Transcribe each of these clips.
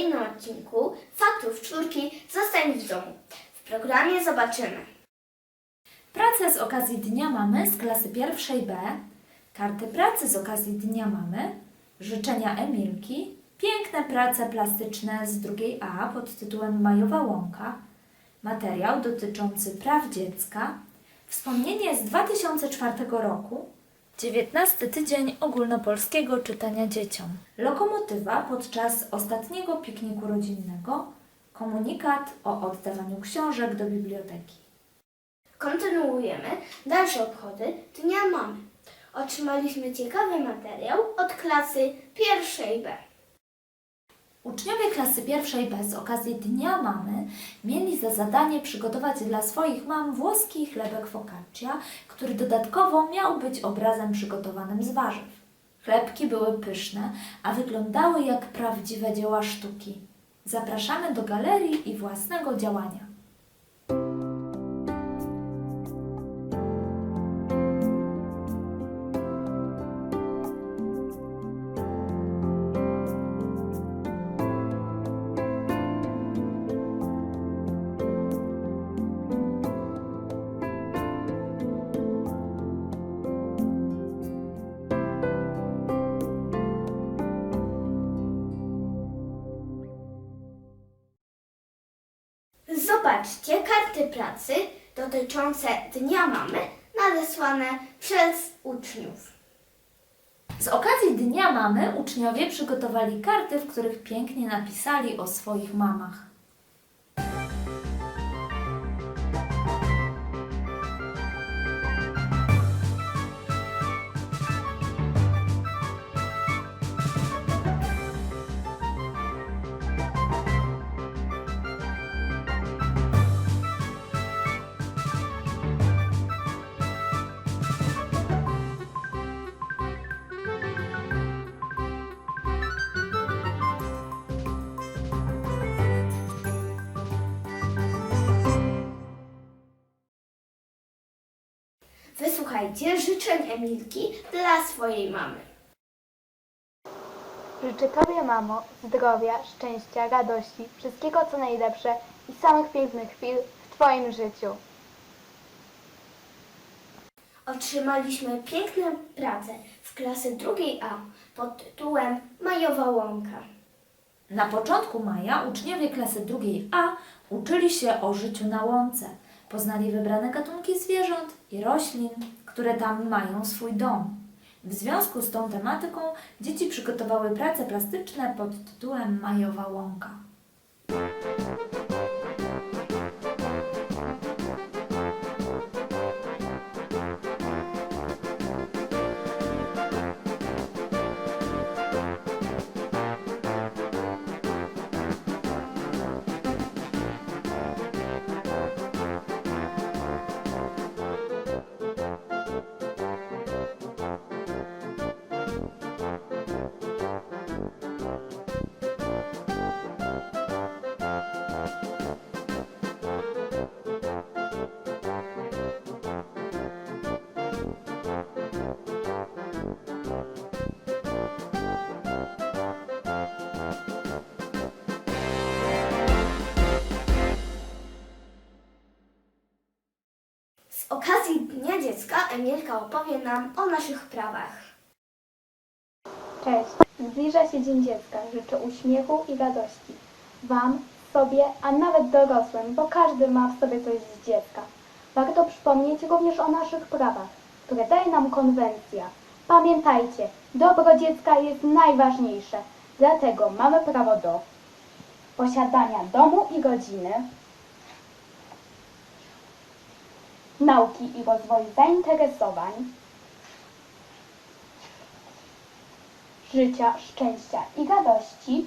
kolejnym odcinku Faktów Czwórki Zostań w domu. W programie zobaczymy. Prace z okazji Dnia Mamy z klasy pierwszej B, karty pracy z okazji Dnia Mamy, życzenia Emilki, piękne prace plastyczne z drugiej A pod tytułem Majowa Łąka, materiał dotyczący praw dziecka, wspomnienie z 2004 roku, 19 tydzień ogólnopolskiego czytania dzieciom, lokomotywa podczas ostatniego pikniku rodzinnego, komunikat o oddawaniu książek do biblioteki. Kontynuujemy dalsze obchody Dnia Mamy. Otrzymaliśmy ciekawy materiał od klasy pierwszej B. Uczniowie klasy pierwszej B z okazji Dnia Mamy mieli za zadanie przygotować dla swoich mam włoski chlebek focaccia, który dodatkowo miał być obrazem przygotowanym z warzyw. Chlebki były pyszne, a wyglądały jak prawdziwe dzieła sztuki. Zapraszamy do galerii i własnego działania. Zobaczcie karty pracy dotyczące Dnia Mamy nadesłane przez uczniów. Z okazji Dnia Mamy uczniowie przygotowali karty, w których pięknie napisali o swoich mamach. Wysłuchajcie życzeń Emilki dla swojej mamy. Życzę Tobie, mamo, zdrowia, szczęścia, radości, wszystkiego co najlepsze i samych pięknych chwil w Twoim życiu. Otrzymaliśmy piękne prace w klasy drugiej A pod tytułem Majowa Łąka. Na początku maja uczniowie klasy drugiej A uczyli się o życiu na łące. Poznali wybrane gatunki zwierząt i roślin, które tam mają swój dom. W związku z tą tematyką dzieci przygotowały prace plastyczne pod tytułem Majowa Łąka. Emilka opowie nam o naszych prawach. Cześć! Zbliża się Dzień Dziecka. Życzę uśmiechu i radości. Wam, sobie, a nawet dorosłym, bo każdy ma w sobie coś z dziecka. Warto przypomnieć również o naszych prawach, które daje nam konwencja. Pamiętajcie, dobro dziecka jest najważniejsze. Dlatego mamy prawo do posiadania domu i rodziny, nauki i rozwoju zainteresowań, życia, szczęścia i radości,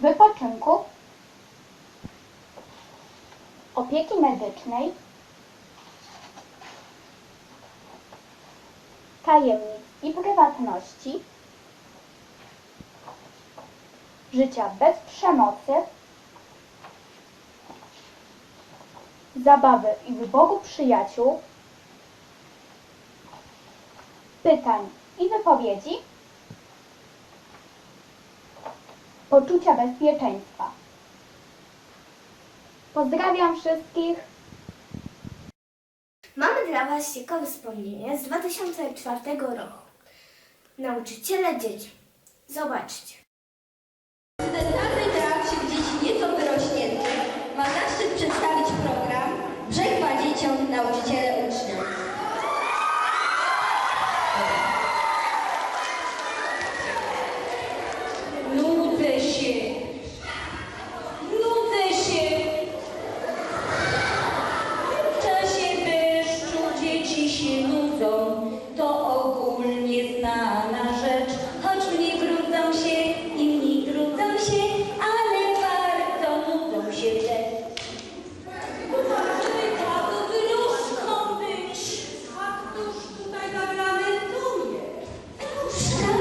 wypoczynku, opieki medycznej, tajemnic i prywatności, życia bez przemocy, zabawy i wyboru przyjaciół, pytań i wypowiedzi, poczucia bezpieczeństwa. Pozdrawiam wszystkich. Mamy dla Was ciekawe wspomnienie z 2004 roku. Nauczyciele dzieci. Zobaczcie. Centralnej Teatrze Dzieci Nieco Wyrośniętych ma zaszczyt przedstawić program Brzegwa dzieciom nauczyciele uczniów. Nudzę się. Nudzę się. W czasie deszczu dzieci się nudzą. To ogólnie znana rzecz. Choć mnie grudzą się, inni grudzą się, ale bardzo nudzą się też. Tato, wyrosną być. A któż tutaj zagramentuje? Różka,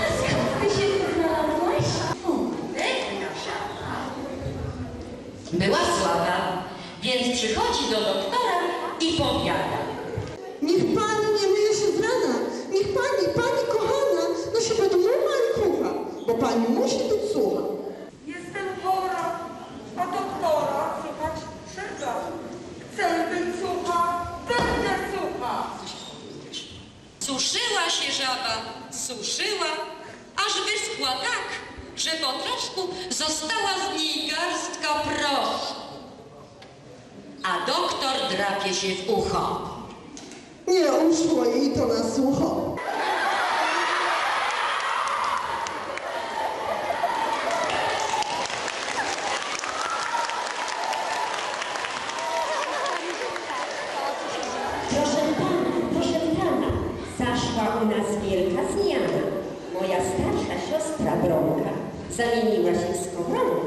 a skąd ty się tu znalazłaś? Była słaba, więc przychodzi do doktora i powiada. Niech pani nie myje się z rana. Niech pani, pani kochana, no się podmucha i kucha, bo pani musi być sucha. Jestem chora, a doktora słuchać trzeba. Chcę być sucha, będę sucha. Suszyła się żaba, suszyła, aż wyschła tak, że po troszku została z niej garstka proszku. A doktor drapie się w ucho. Nie uszło jej to na sucho. Proszę pana, proszę pana, zaszła u nas wielka zmiana. Moja starsza siostra Bronka zamieniła się w skowronka.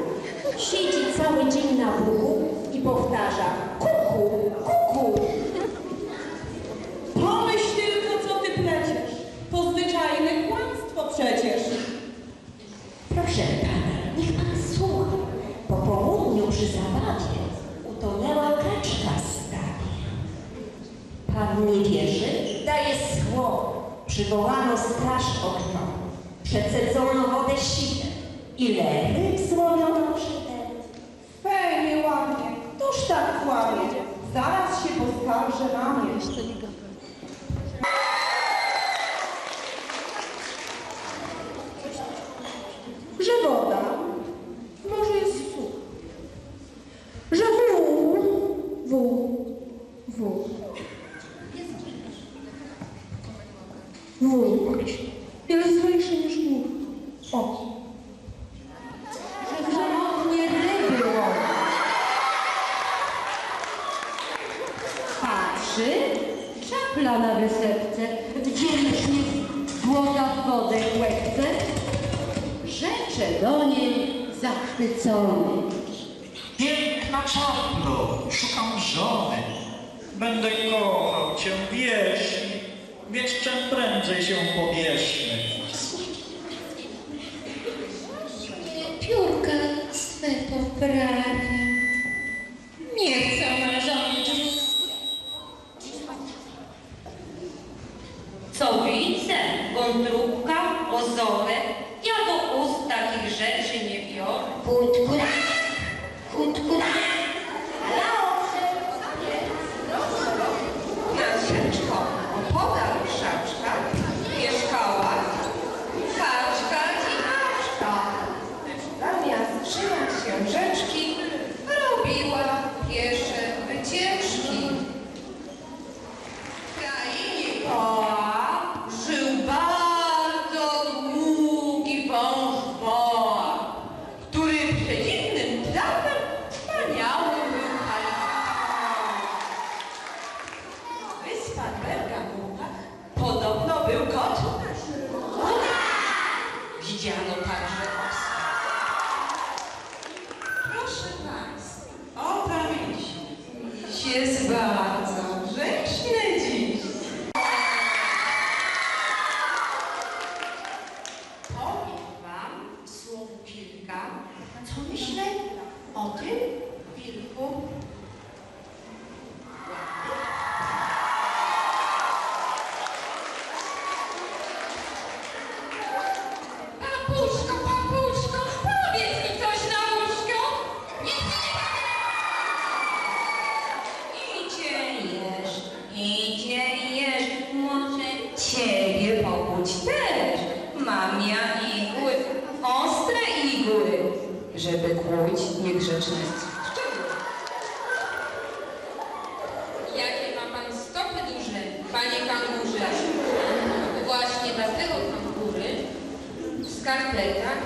Siedzi cały dzień na bruku i powtarza kuku, kuku. Pomyśl tylko, co ty pleciesz. To zwyczajne kłamstwo przecież. Proszę pana, niech pan słucha. Po południu przy zabawie utonęła kaczka w stawie. Pan nie wierzy? Daje słowo. Przywołano straż ognioną. Przecedzono wodę siwę. Ile ryb złowiono przytem? Fej, nieładnie. Któż tak kłamie? Zaraz się poskarżę mamie. Że woda może jest sucha. Że wół, wół, wół. Wół jest złejszy niż mur. O, Że samotnie ryby łowi. Patrzy, czapla na wysepce, wdzięcznie błoga w wodę łekce. Rzecze do niej zachwycony. Piękna czaplo, szukam żony. Będę kochał cię wiecznie, więc czym prędzej się pobierzmy. Piórka poprawię. Nie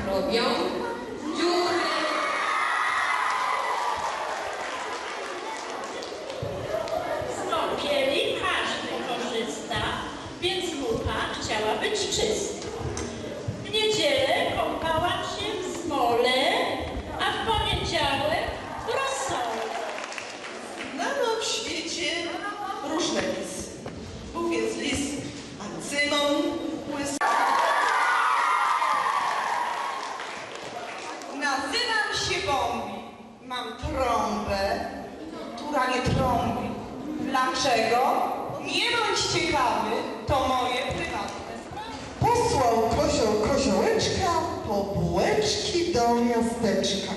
Robião, Júlio. Nazywam się Bombi. Mam trąbę, która nie trąbi. Dlaczego? Nie bądź ciekawy, to moje prywatne sprawy. Posłał kozioł koziołeczka po bułeczki do miasteczka.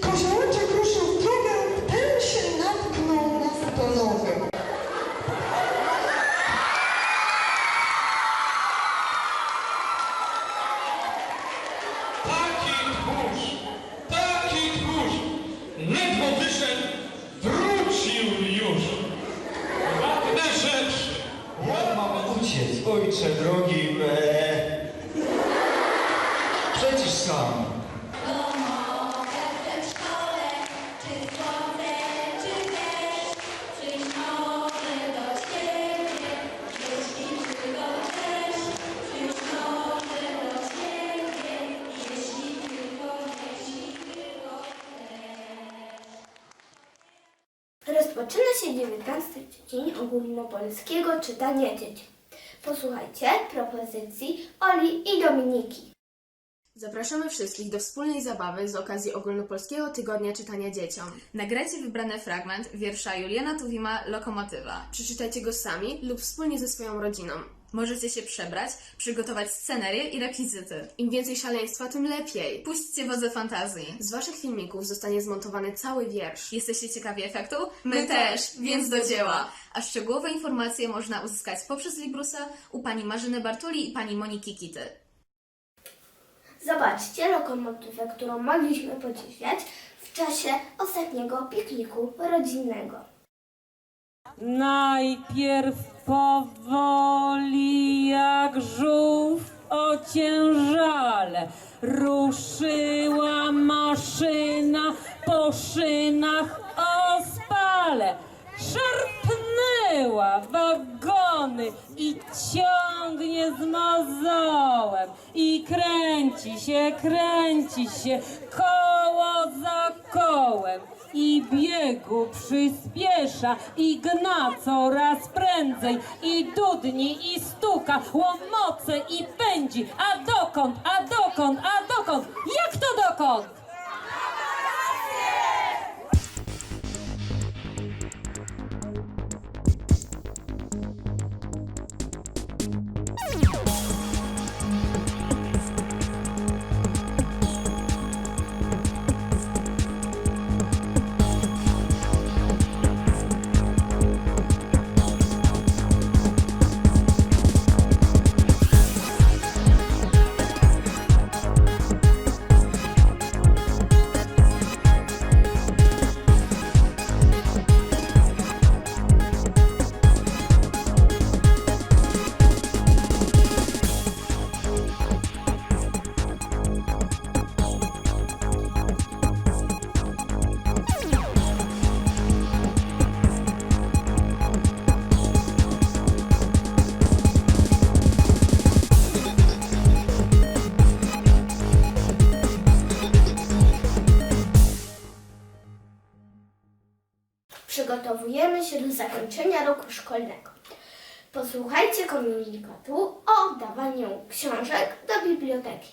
Koziołeczek ruszył w drogę, ten się natknął na stolowę. Ojcze drogi, be... Przecież sam. Rozpoczyna się 19 dzień ogólnopolskiego czytania dzieci. Posłuchajcie propozycji Oli i Dominiki. Zapraszamy wszystkich do wspólnej zabawy z okazji Ogólnopolskiego Tygodnia Czytania Dzieciom. Nagrajcie wybrany fragment wiersza Juliana Tuwima Lokomotywa. Przeczytajcie go sami lub wspólnie ze swoją rodziną. Możecie się przebrać, przygotować scenerię i rekwizyty. Im więcej szaleństwa, tym lepiej. Puśćcie wodze fantazji. Z Waszych filmików zostanie zmontowany cały wiersz. Jesteście ciekawi efektu? My, My też, też, więc do dzieła! A szczegółowe informacje można uzyskać poprzez Librusa u pani Marzyny Bartuli i pani Moniki Kity. Zobaczcie lokomotywę, którą mogliśmy podziwiać w czasie ostatniego pikniku rodzinnego. Najpierw powoli jak żółw ociężale ruszyła maszyna po szynach ospale. Szarpnęła wagony i ciągnie z mozołem i kręci się, kręci się koło za kołem i biegu przyspiesza i gna coraz prędzej i dudni i stuka łomoce i pędzi. A dokąd, a dokąd, a dokąd? Jak to dokąd? Szkolnego. Posłuchajcie komunikatu o oddawaniu książek do biblioteki.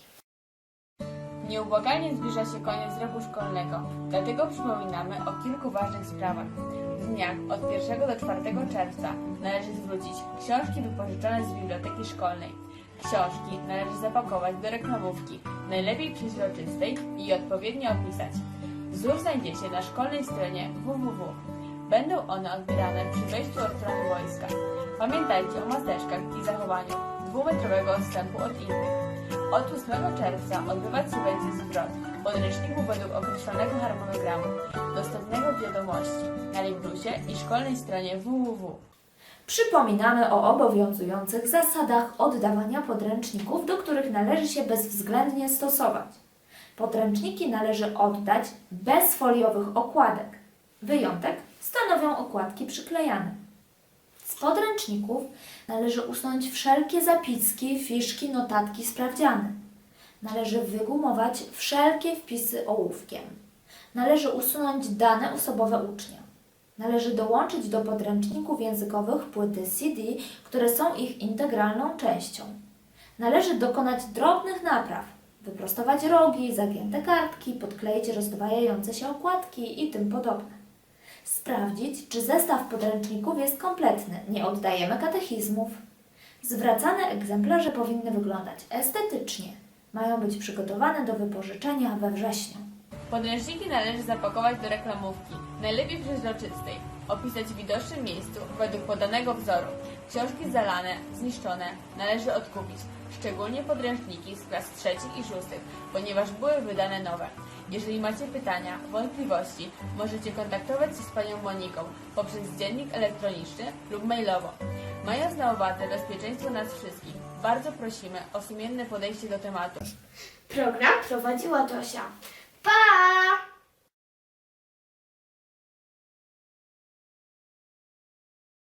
Nieubłagalnie zbliża się koniec roku szkolnego, dlatego przypominamy o kilku ważnych sprawach. W dniach od 1 do 4 czerwca należy zwrócić książki wypożyczone z biblioteki szkolnej. Książki należy zapakować do reklamówki, najlepiej przeźroczystej i odpowiednio opisać. Wzór znajdziecie na szkolnej stronie www. Będą one odbierane przy wejściu od strony wojska. Pamiętajcie o maseczkach i zachowaniu dwumetrowego odstępu od innych. Od 8 czerwca odbywać się będzie zwrot podręczników według określonego harmonogramu, dostępnego w wiadomości na Librusie i szkolnej stronie www. Przypominamy o obowiązujących zasadach oddawania podręczników, do których należy się bezwzględnie stosować. Podręczniki należy oddać bez foliowych okładek. Wyjątek stanowią okładki przyklejane. Z podręczników należy usunąć wszelkie zapiski, fiszki, notatki, sprawdziany. Należy wygumować wszelkie wpisy ołówkiem. Należy usunąć dane osobowe ucznia. Należy dołączyć do podręczników językowych płyty CD, które są ich integralną częścią. Należy dokonać drobnych napraw, wyprostować rogi, zagięte kartki, podkleić rozdwajające się okładki i tym podobne. Sprawdzić, czy zestaw podręczników jest kompletny, nie oddajemy katechizmów. Zwracane egzemplarze powinny wyglądać estetycznie. Mają być przygotowane do wypożyczenia we wrześniu. Podręczniki należy zapakować do reklamówki, najlepiej przezroczystej, opisać w widocznym miejscu według podanego wzoru. Książki zalane, zniszczone należy odkupić, szczególnie podręczniki z klas trzecich i szóstych, ponieważ były wydane nowe. Jeżeli macie pytania, wątpliwości, możecie kontaktować się z Panią Moniką poprzez dziennik elektroniczny lub mailowo. Mając na uwadze bezpieczeństwo nas wszystkich, bardzo prosimy o sumienne podejście do tematu. Program prowadziła Tosia. Pa!